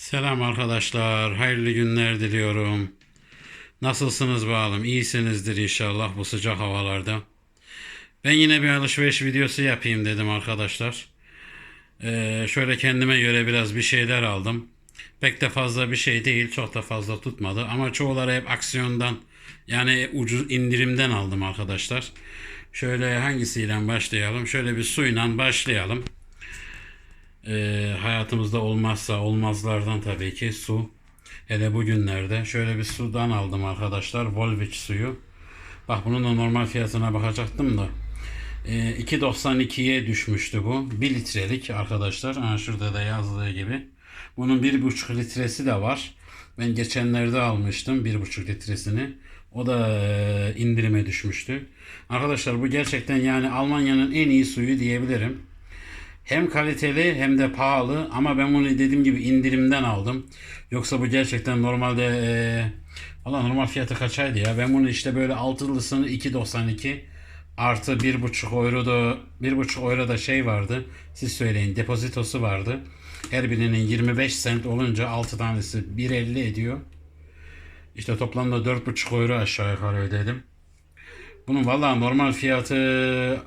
Selam arkadaşlar, hayırlı günler diliyorum. Nasılsınız bakalım? İyisinizdir inşallah bu sıcak havalarda. Ben yine bir alışveriş videosu yapayım dedim arkadaşlar. Ee, şöyle kendime göre biraz bir şeyler aldım. Pek de fazla bir şey değil, çok da fazla tutmadı. Ama çoğuları hep aksiyondan, yani ucuz indirimden aldım arkadaşlar. Şöyle hangisiyle başlayalım? Şöyle bir suyla başlayalım. Ee, hayatımızda olmazsa olmazlardan tabii ki su. Hele bugünlerde şöyle bir sudan aldım arkadaşlar. Volvic suyu. Bak bunun da normal fiyatına bakacaktım da. Ee, 2.92'ye düşmüştü bu. 1 litrelik arkadaşlar. Ha, şurada da yazdığı gibi. Bunun 1.5 litresi de var. Ben geçenlerde almıştım 1.5 litresini. O da e, indirime düşmüştü. Arkadaşlar bu gerçekten yani Almanya'nın en iyi suyu diyebilirim. Hem kaliteli hem de pahalı ama ben bunu dediğim gibi indirimden aldım. Yoksa bu gerçekten normalde e, valla normal fiyatı kaçaydı ya. Ben bunu işte böyle altılısını 2.92 artı 1.5 euro da 1.5 euro da şey vardı. Siz söyleyin depozitosu vardı. Her birinin 25 sent olunca 6 tanesi 1.50 ediyor. İşte toplamda 4.5 euro aşağı yukarı ödedim. Bunun valla normal fiyatı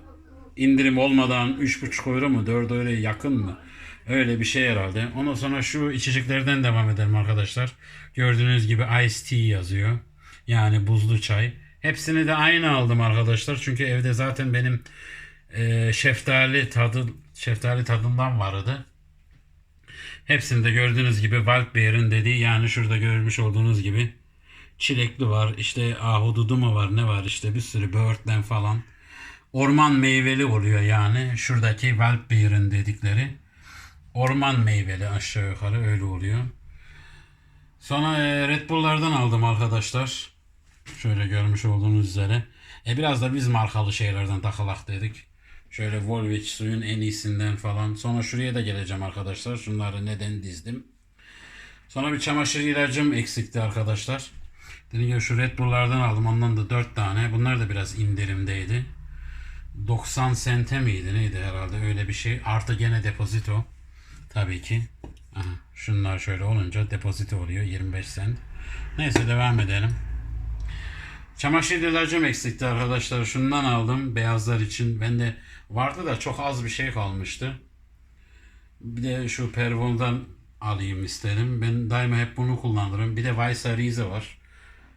indirim olmadan 3,5 euro mu 4 euro yakın mı? Öyle bir şey herhalde. Ondan sonra şu içeceklerden devam edelim arkadaşlar. Gördüğünüz gibi Ice Tea yazıyor. Yani buzlu çay. Hepsini de aynı aldım arkadaşlar. Çünkü evde zaten benim e, şeftali tadı şeftali tadından vardı. Hepsinde gördüğünüz gibi Waldbeer'in dediği yani şurada görmüş olduğunuz gibi çilekli var. işte ahududu mu var ne var işte bir sürü böğürtlen falan. Orman meyveli oluyor yani. Şuradaki Waldbeer'in dedikleri. Orman meyveli aşağı yukarı öyle oluyor. Sonra e, Red Bull'lardan aldım arkadaşlar. Şöyle görmüş olduğunuz üzere. E biraz da biz markalı şeylerden takılak dedik. Şöyle Volvic suyun en iyisinden falan. Sonra şuraya da geleceğim arkadaşlar. Şunları neden dizdim. Sonra bir çamaşır ilacım eksikti arkadaşlar. Dediğim gibi şu Red Bull'lardan aldım. Ondan da 4 tane. Bunlar da biraz indirimdeydi. 90 sente miydi neydi herhalde öyle bir şey. Artı gene depozito. Tabii ki. Aha, şunlar şöyle olunca depozito oluyor 25 sent. Neyse devam edelim. Çamaşır ilacım eksikti arkadaşlar. Şundan aldım beyazlar için. Bende vardı da çok az bir şey kalmıştı. Bir de şu Pervol'dan alayım istedim. Ben daima hep bunu kullanırım. Bir de Vaysa Rize var.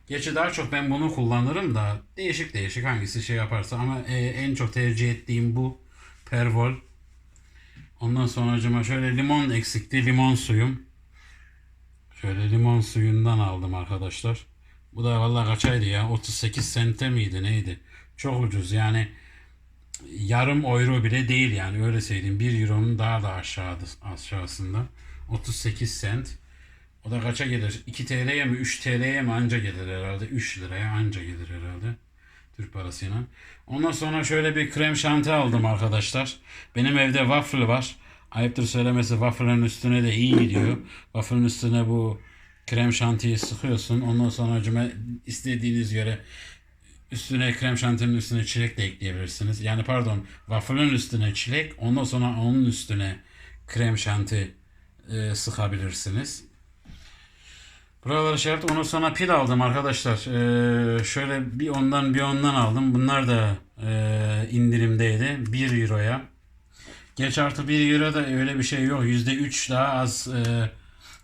Gerçi daha çok ben bunu kullanırım da değişik değişik hangisi şey yaparsa ama e, en çok tercih ettiğim bu Pervol. Ondan sonra acaba şöyle limon eksikti. Limon suyum. Şöyle limon suyundan aldım arkadaşlar. Bu da vallahi kaçaydı ya? 38 sente miydi neydi? Çok ucuz yani yarım euro bile değil yani öyle söyleyeyim. 1 euronun daha da aşağıdı, aşağısında. 38 sent. O da kaça gelir? 2 TL'ye mi 3 TL'ye mi anca gelir herhalde. 3 liraya anca gelir herhalde. Türk parasıyla. Ondan sonra şöyle bir krem şanti aldım arkadaşlar. Benim evde waffle var. Ayıptır söylemesi waffle'ın üstüne de iyi gidiyor. Waffle'ın üstüne bu krem şantiyi sıkıyorsun. Ondan sonra cüme istediğiniz göre üstüne krem şantinin üstüne çilek de ekleyebilirsiniz. Yani pardon waffle'ın üstüne çilek ondan sonra onun üstüne krem şanti e, sıkabilirsiniz. Buraları şey yaptım. Ondan sonra pil aldım arkadaşlar. Ee, şöyle bir ondan bir ondan aldım. Bunlar da e, indirimdeydi. 1 euroya. Geç artı 1 euro da öyle bir şey yok. %3 daha az e,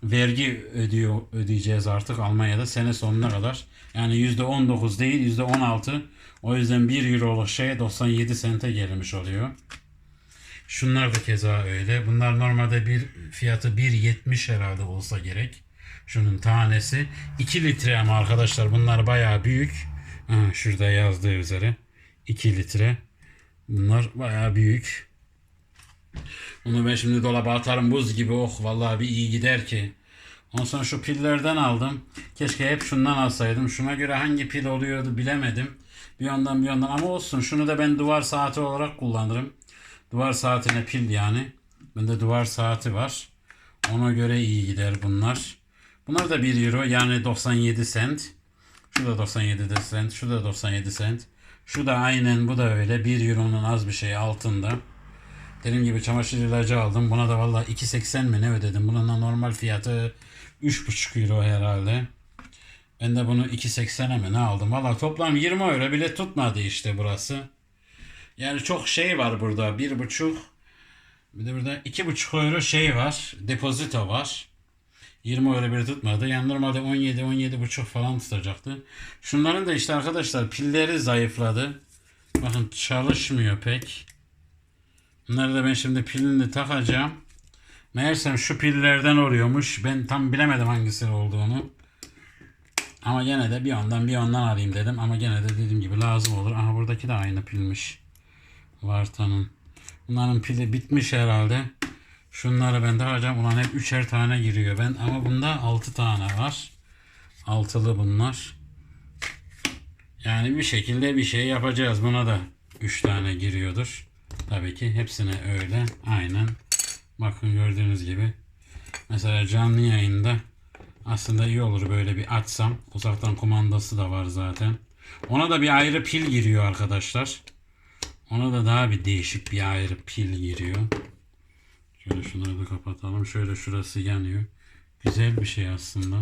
vergi ödüyor ödeyeceğiz artık Almanya'da sene sonuna kadar. Yani %19 değil %16. O yüzden 1 euroluk şey 97 sente gelmiş oluyor. Şunlar da keza öyle. Bunlar normalde bir fiyatı 1.70 herhalde olsa gerek. Şunun tanesi 2 litre ama arkadaşlar bunlar bayağı büyük. Aha, şurada yazdığı üzere 2 litre. Bunlar bayağı büyük. Bunu ben şimdi dolaba atarım buz gibi. Oh vallahi bir iyi gider ki. Ondan sonra şu pillerden aldım. Keşke hep şundan alsaydım. Şuna göre hangi pil oluyordu bilemedim. Bir yandan bir yandan ama olsun. Şunu da ben duvar saati olarak kullanırım. Duvar saatine pil yani. Bende duvar saati var. Ona göre iyi gider bunlar. Bunlar da 1 euro yani 97 sent. Şu da 97 sent. Şu da 97 sent. Şu da aynen bu da öyle. 1 euronun az bir şey altında. Dediğim gibi çamaşır ilacı aldım. Buna da vallahi 2.80 mi ne ödedim? Bunun da normal fiyatı 3.5 euro herhalde. Ben de bunu 2.80'e mi ne aldım? Valla toplam 20 euro bile tutmadı işte burası. Yani çok şey var burada. 1.5 bir de burada 2.5 euro şey var. Depozito var. 20 euro bile tutmadı. Yani normalde 17 17.5 falan tutacaktı. Şunların da işte arkadaşlar pilleri zayıfladı. Bakın çalışmıyor pek. Bunları da ben şimdi pilini takacağım. Meğersem şu pillerden oluyormuş. Ben tam bilemedim hangisi olduğunu. Ama gene de bir ondan bir ondan alayım dedim. Ama gene de dediğim gibi lazım olur. Aha buradaki de aynı pilmiş. Vartan'ın. Bunların pili bitmiş herhalde. Şunları ben takacağım. Ulan hep üçer tane giriyor. Ben ama bunda altı tane var. Altılı bunlar. Yani bir şekilde bir şey yapacağız. Buna da üç tane giriyordur. Tabii ki hepsine öyle. Aynen. Bakın gördüğünüz gibi. Mesela canlı yayında aslında iyi olur böyle bir açsam. Uzaktan kumandası da var zaten. Ona da bir ayrı pil giriyor arkadaşlar. Ona da daha bir değişik bir ayrı pil giriyor. Şöyle şunları da kapatalım. Şöyle şurası yanıyor. Güzel bir şey aslında.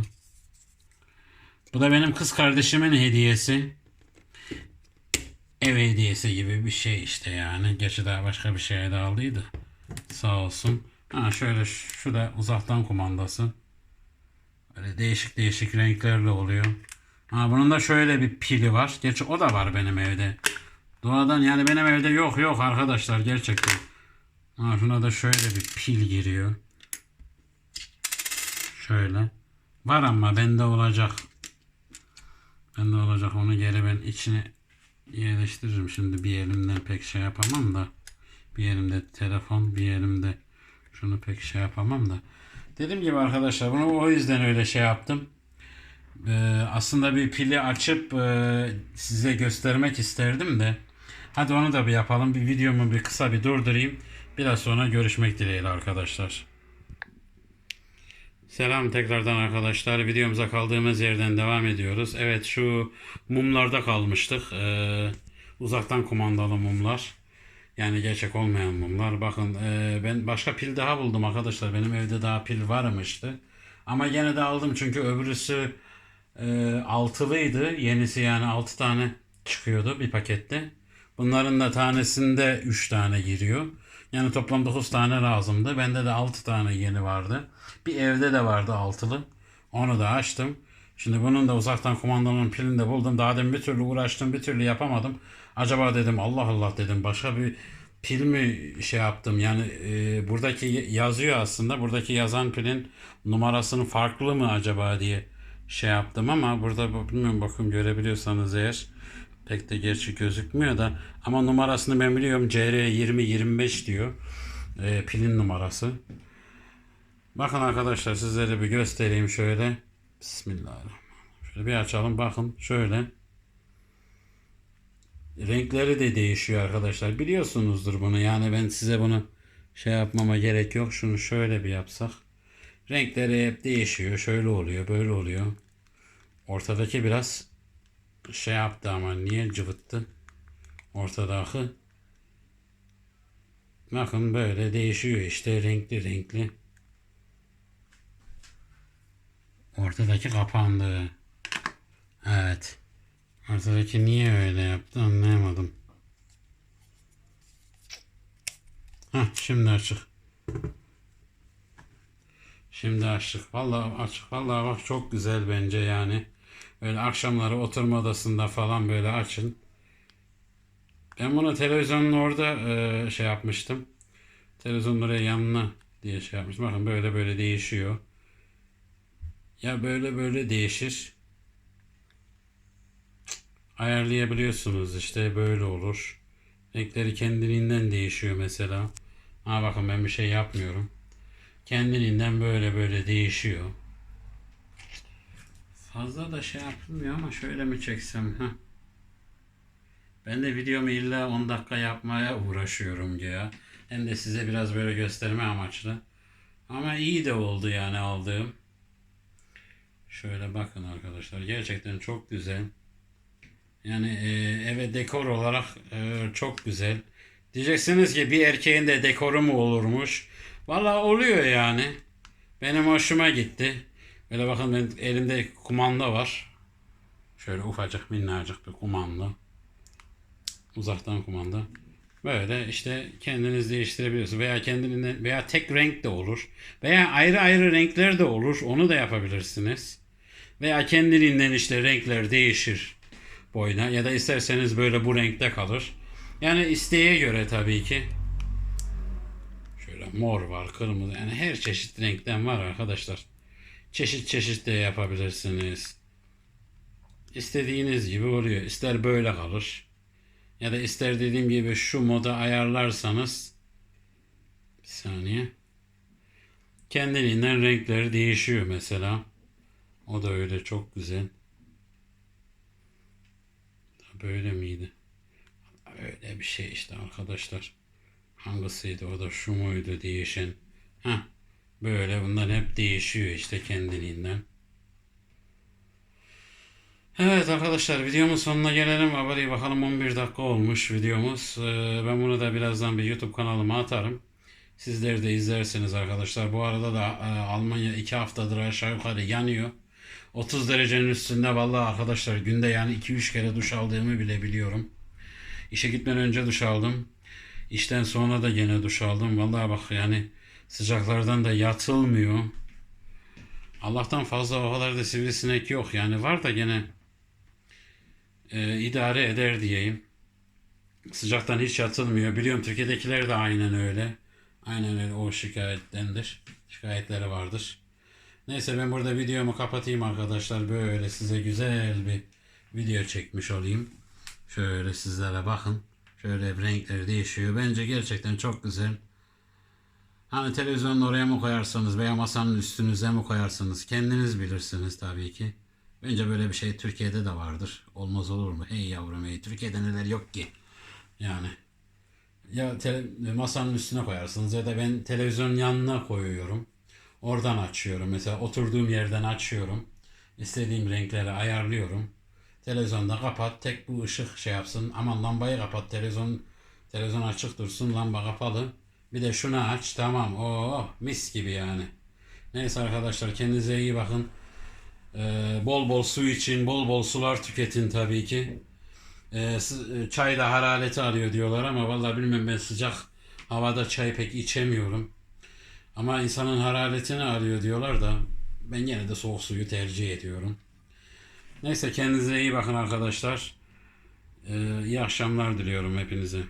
Bu da benim kız kardeşimin hediyesi. Ev hediyesi gibi bir şey işte yani. Gerçi daha başka bir şeye de aldıydı. Sağ olsun. Ha şöyle şu da uzaktan kumandası. Böyle değişik değişik renklerle oluyor. Ha bunun da şöyle bir pili var. Gerçi o da var benim evde. Doğadan yani benim evde yok yok arkadaşlar gerçekten. Şuna da şöyle bir pil giriyor. Şöyle. Var ama bende olacak. Bende olacak onu geri ben içine yerleştiririm. Şimdi bir elimden pek şey yapamam da. Bir elimde telefon bir elimde şunu pek şey yapamam da. Dediğim gibi arkadaşlar bunu o yüzden öyle şey yaptım. Ee, aslında bir pili açıp e, size göstermek isterdim de. Hadi onu da bir yapalım. Bir videomu bir kısa bir durdurayım. Biraz sonra görüşmek dileğiyle arkadaşlar. Selam tekrardan arkadaşlar. Videomuza kaldığımız yerden devam ediyoruz. Evet şu mumlarda kalmıştık. Ee, uzaktan kumandalı mumlar. Yani gerçek olmayan mumlar. Bakın e, ben başka pil daha buldum arkadaşlar. Benim evde daha pil varmıştı. Ama gene de aldım çünkü öbürüsü e, altılıydı. Yenisi yani 6 tane çıkıyordu bir pakette. Bunların da tanesinde 3 tane giriyor. Yani toplam 9 tane lazımdı. Bende de 6 tane yeni vardı. Bir evde de vardı altılı. Onu da açtım. Şimdi bunun da uzaktan kumandanın pilini de buldum. Daha demin bir türlü uğraştım, bir türlü yapamadım. Acaba dedim Allah Allah dedim başka bir pil mi şey yaptım? Yani e, buradaki yazıyor aslında. Buradaki yazan pilin numarasının farklı mı acaba diye şey yaptım ama burada bilmiyorum bakın görebiliyorsanız eğer pek de gerçi gözükmüyor da ama numarasını ben biliyorum CR2025 diyor e, pilin numarası. Bakın arkadaşlar sizlere bir göstereyim şöyle. Bismillahirrahmanirrahim. Şöyle bir açalım bakın şöyle. Renkleri de değişiyor arkadaşlar. Biliyorsunuzdur bunu. Yani ben size bunu şey yapmama gerek yok. Şunu şöyle bir yapsak. Renkleri hep değişiyor. Şöyle oluyor, böyle oluyor. Ortadaki biraz şey yaptı ama niye cıvıttı? Ortadaki bakın böyle değişiyor işte renkli renkli. Ortadaki kapandı. Evet. Ortadaki niye öyle yaptı anlayamadım. Hah şimdi açık. Şimdi açtık. Vallahi açık. Vallahi bak çok güzel bence yani. Böyle akşamları oturma odasında falan böyle açın. Ben bunu televizyonun orada e, şey yapmıştım. Televizyonun oraya yanına diye şey yapmıştım. Bakın böyle böyle değişiyor. Ya böyle böyle değişir. Ayarlayabiliyorsunuz işte böyle olur. Renkleri kendiliğinden değişiyor mesela. Ha bakın ben bir şey yapmıyorum. Kendiliğinden böyle böyle değişiyor. Fazla da şey yapılmıyor ama şöyle mi çeksem ha? Ben de videomu illa 10 dakika yapmaya uğraşıyorum ya. Hem de size biraz böyle gösterme amaçlı. Ama iyi de oldu yani aldığım. Şöyle bakın arkadaşlar. Gerçekten çok güzel. Yani e, eve dekor olarak e, çok güzel. Diyeceksiniz ki bir erkeğin de dekoru mu olurmuş? Valla oluyor yani. Benim hoşuma gitti. Böyle bakın benim elimde kumanda var. Şöyle ufacık minnacık bir kumanda. Uzaktan kumanda. Böyle işte kendiniz değiştirebiliyorsunuz. Veya kendinden veya tek renk de olur. Veya ayrı ayrı renkler de olur. Onu da yapabilirsiniz. Veya kendiliğinden işte renkler değişir boyuna. Ya da isterseniz böyle bu renkte kalır. Yani isteğe göre tabii ki. Şöyle mor var, kırmızı. Yani her çeşit renkten var arkadaşlar. Çeşit çeşit de yapabilirsiniz. İstediğiniz gibi oluyor. İster böyle kalır. Ya da ister dediğim gibi şu moda ayarlarsanız bir saniye. Kendiliğinden renkleri değişiyor mesela. O da öyle çok güzel. Böyle miydi? Öyle bir şey işte arkadaşlar. Hangisiydi o da şu muydu değişen? Ha böyle bunlar hep değişiyor işte kendiliğinden. Evet arkadaşlar videomun sonuna gelelim. Haberi bakalım 11 dakika olmuş videomuz. Ee, ben bunu da birazdan bir YouTube kanalıma atarım. Sizler de izlersiniz arkadaşlar. Bu arada da e, Almanya 2 haftadır aşağı yukarı yanıyor. 30 derecenin üstünde vallahi arkadaşlar günde yani 2-3 kere duş aldığımı bile biliyorum. İşe gitmeden önce duş aldım. İşten sonra da gene duş aldım. Vallahi bak yani sıcaklardan da yatılmıyor. Allah'tan fazla o kadar da sivrisinek yok. Yani var da gene e, idare eder diyeyim. Sıcaktan hiç yatılmıyor. Biliyorum Türkiye'dekiler de aynen öyle. Aynen öyle o şikayettendir. Şikayetleri vardır. Neyse ben burada videomu kapatayım arkadaşlar. Böyle size güzel bir video çekmiş olayım. Şöyle sizlere bakın. Şöyle renkleri değişiyor. Bence gerçekten çok güzel. Hani televizyonun oraya mı koyarsanız veya masanın üstünüze mi koyarsınız kendiniz bilirsiniz tabii ki. Bence böyle bir şey Türkiye'de de vardır. Olmaz olur mu? Hey yavrum hey Türkiye'de neler yok ki. Yani ya tele- masanın üstüne koyarsınız ya da ben televizyonun yanına koyuyorum. Oradan açıyorum. Mesela oturduğum yerden açıyorum. İstediğim renkleri ayarlıyorum. Televizyonda kapat. Tek bu ışık şey yapsın. Aman lambayı kapat. Televizyon televizyon açık dursun. Lamba kapalı. Bir de şunu aç. Tamam. Oo mis gibi yani. Neyse arkadaşlar kendinize iyi bakın. Ee, bol bol su için, bol bol sular tüketin tabii ki. Ee, sı- çay da harareti alıyor diyorlar ama vallahi bilmiyorum ben sıcak havada çay pek içemiyorum. Ama insanın hararetini alıyor diyorlar da ben yine de soğuk suyu tercih ediyorum. Neyse kendinize iyi bakın arkadaşlar. Ee, iyi akşamlar diliyorum hepinize.